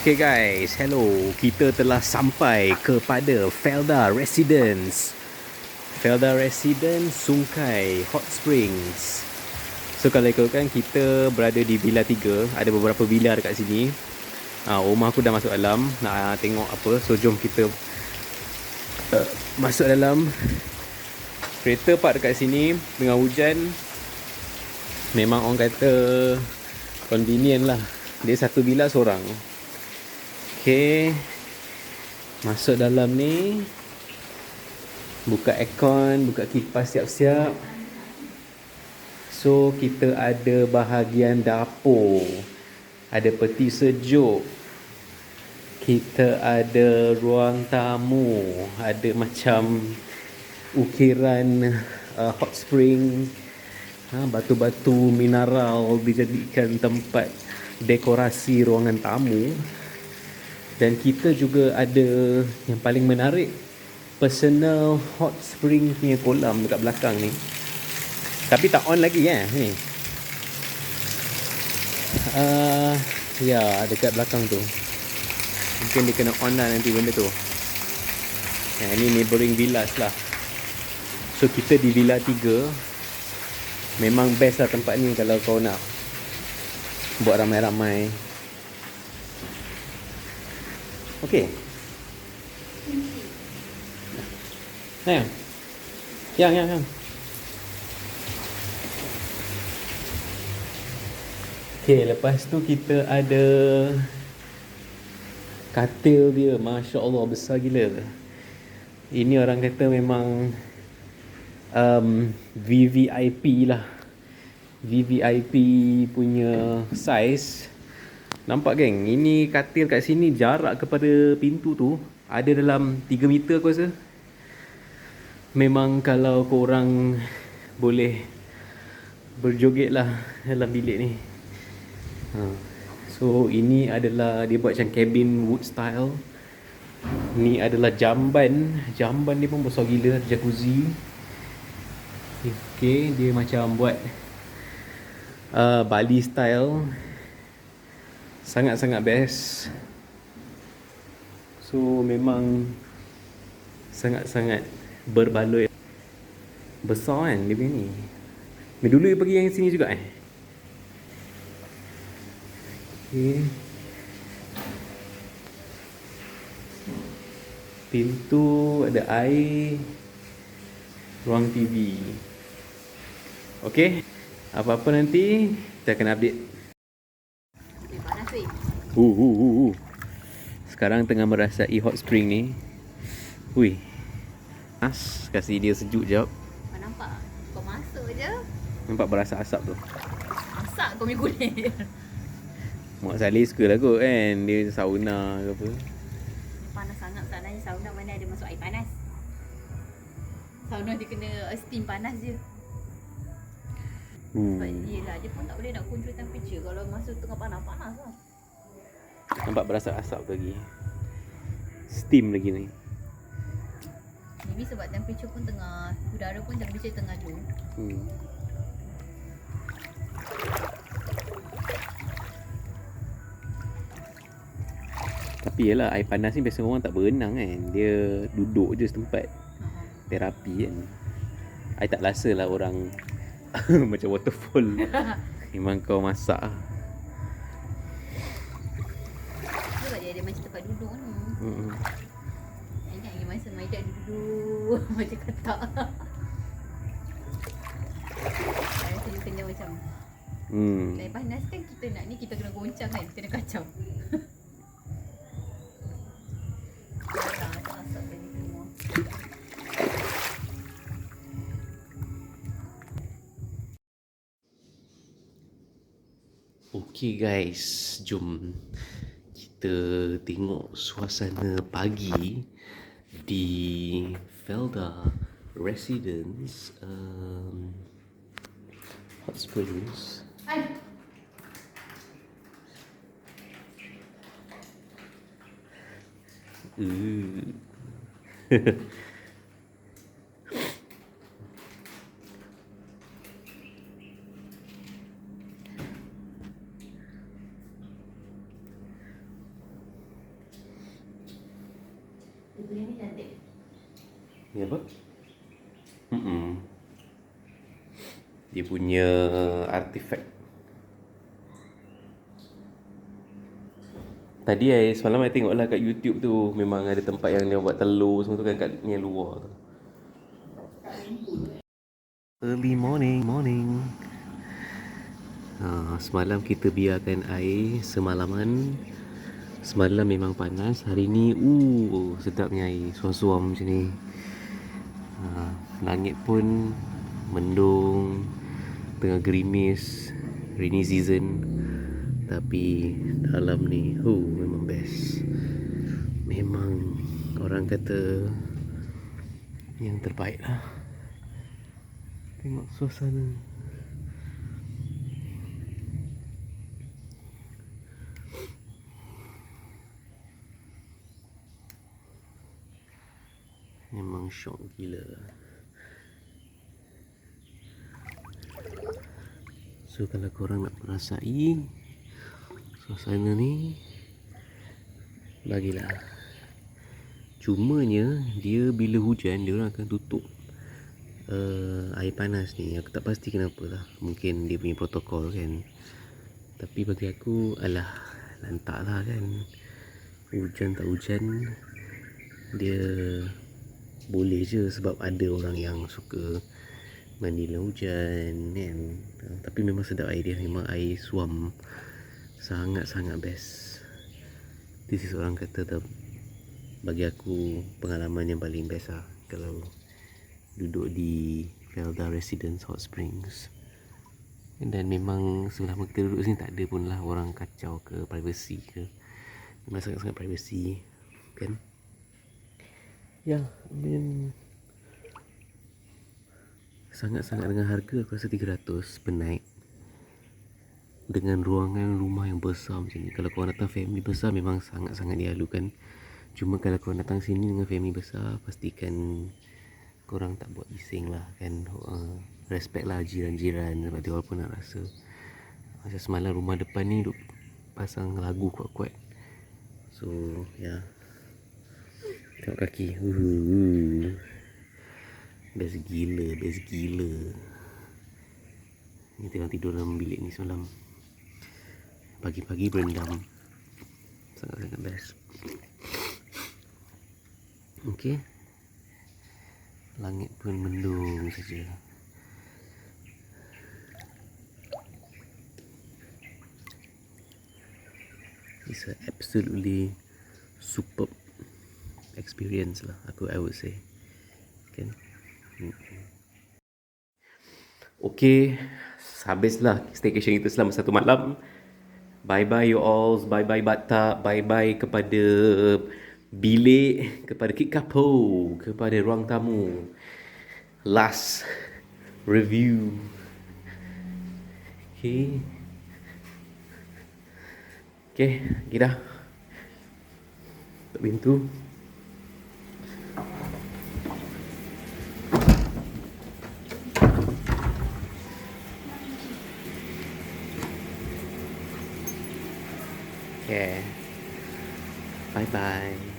Okay guys, hello. Kita telah sampai kepada Felda Residence. Felda Residence Sungkai Hot Springs. So kalau ikutkan kita berada di Villa 3, ada beberapa villa dekat sini. Ha, rumah aku dah masuk dalam nak uh, tengok apa. So jom kita uh, masuk dalam. Kereta park dekat sini dengan hujan memang orang kata convenient lah. Dia satu villa seorang. Okay. Masuk dalam ni. Buka aircon, buka kipas siap-siap. So kita ada bahagian dapur. Ada peti sejuk. Kita ada ruang tamu. Ada macam ukiran uh, hot spring. Ha, batu-batu mineral dijadikan tempat dekorasi ruangan tamu. Dan kita juga ada yang paling menarik personal hot spring punya kolam dekat belakang ni. Tapi tak on lagi ya ni. Uh, ya dekat belakang tu. Mungkin dia kena on lah nanti benda tu. Ya, ini neighboring villas lah. So kita di villa 3 Memang best lah tempat ni kalau kau nak Buat ramai-ramai Okay Sayang Yang, yang, yang Okay, lepas tu kita ada Katil dia, Masya Allah, besar gila. Ini orang kata memang um, VVIP lah. VVIP punya size Nampak geng, ini katil kat sini jarak kepada pintu tu Ada dalam 3 meter aku rasa. Memang kalau korang boleh berjoget lah dalam bilik ni. Ha. So ini adalah dia buat macam cabin wood style. Ni adalah jamban. Jamban dia pun besar gila, jacuzzi. Okay, dia macam buat uh, Bali style Sangat-sangat best. So memang Sangat-sangat berbaloi. Besar kan dia punya ni? Ni dulu dia pergi yang sini juga eh? Okay Pintu ada air Ruang TV Okay Apa-apa nanti Kita akan update. Uh, uh, uh, uh. Sekarang tengah merasai hot spring ni Hui As Kasih dia sejuk jap nampak? Kau masuk je. Nampak berasa asap tu Masak kau punya kulit. Mak Salih suka lah kot kan Dia sauna ke apa panas sangat sebenarnya sauna mana ada masuk air panas. Sauna dia kena steam panas je. Sebab uh. yelah dia pun tak boleh nak control temperature kalau masuk tengah panas-panas lah. Nampak berasa asap tu lagi? Steam lagi ni. Maybe sebab temperature pun tengah, udara pun temperature tengah low. hmm. Tapi yelah air panas ni biasa orang tak berenang kan. Dia duduk je setempat. Terapi kan. I tak rasa lah orang Macam waterfall. Memang kau masak lah ada macam tempat duduk ni. hmm. Ingat yang masa Maida duduk macam katak. Saya rasa dia kena macam Hmm. Lain panas kan kita nak ni kita kena goncang kan Kena kacau. Okay guys, jom kita tengok suasana pagi di Felda Residence um, Hot Springs. Green Mm-mm. Dia punya artifact. Tadi I, semalam I tengok lah kat YouTube tu Memang ada tempat yang dia buat telur semua tu kan kat ni luar tu. Early morning, morning. Ha, Semalam kita biarkan air semalaman. Semalam memang panas Hari ni, uh, sedapnya air Suam-suam macam ni. Ha, Langit pun mendung Tengah gerimis Rainy season. Tapi dalam ni oh, Memang best. Memang Orang kata Yang terbaik lah. Tengok suasana. Memang syok gila So kalau korang nak merasai Suasana ni Bagilah Cumanya Dia bila hujan Dia orang akan tutup uh, Air panas ni. Aku tak pasti kenapa lah. Mungkin dia punya protokol kan. Tapi bagi aku Alah Lantak lah kan. Hujan tak hujan Dia Boleh je Sebab ada orang yang suka Mandi dalam hujan kan? Uh, Tapi memang sedap air dia. Memang air suam Sangat-sangat best. This is orang kata the, Bagi aku Pengalaman yang paling best lah Kalau Duduk di Felda Residence Hot Springs. Dan memang Sebelum kita duduk sini Tak ada pun lah Orang kacau ke Privacy ke. Memang sangat-sangat privacy Kan? Ya I mean Sangat-sangat dengan harga Aku rasa 300 per night dengan ruangan rumah yang besar macam ni. Kalau korang datang family besar memang sangat-sangat dihalukan cuma kalau korang datang sini dengan family besar pastikan korang tak buat bising lah kan. Uh, respect lah jiran-jiran. Sebab dia walaupun nak rasa macam semalam rumah depan ni duk pasang lagu kuat-kuat. So ya. Yeah. tengok kaki. Uh, best gila best gila. Ni tengah tidur dalam bilik ni semalam. Pagi-pagi berendam. Sangat-sangat best. Okey. Langit pun mendung saja. It's a absolutely superb experience lah aku I would say. Okay Habislah staycation kita selama satu malam Bye bye you all, bye bye Batak, bye bye kepada bilik, kepada Kik Kapo, kepada ruang tamu. Last review. Okay. Okay, kita. Tutup pintu. 拜拜。Okay. Bye bye.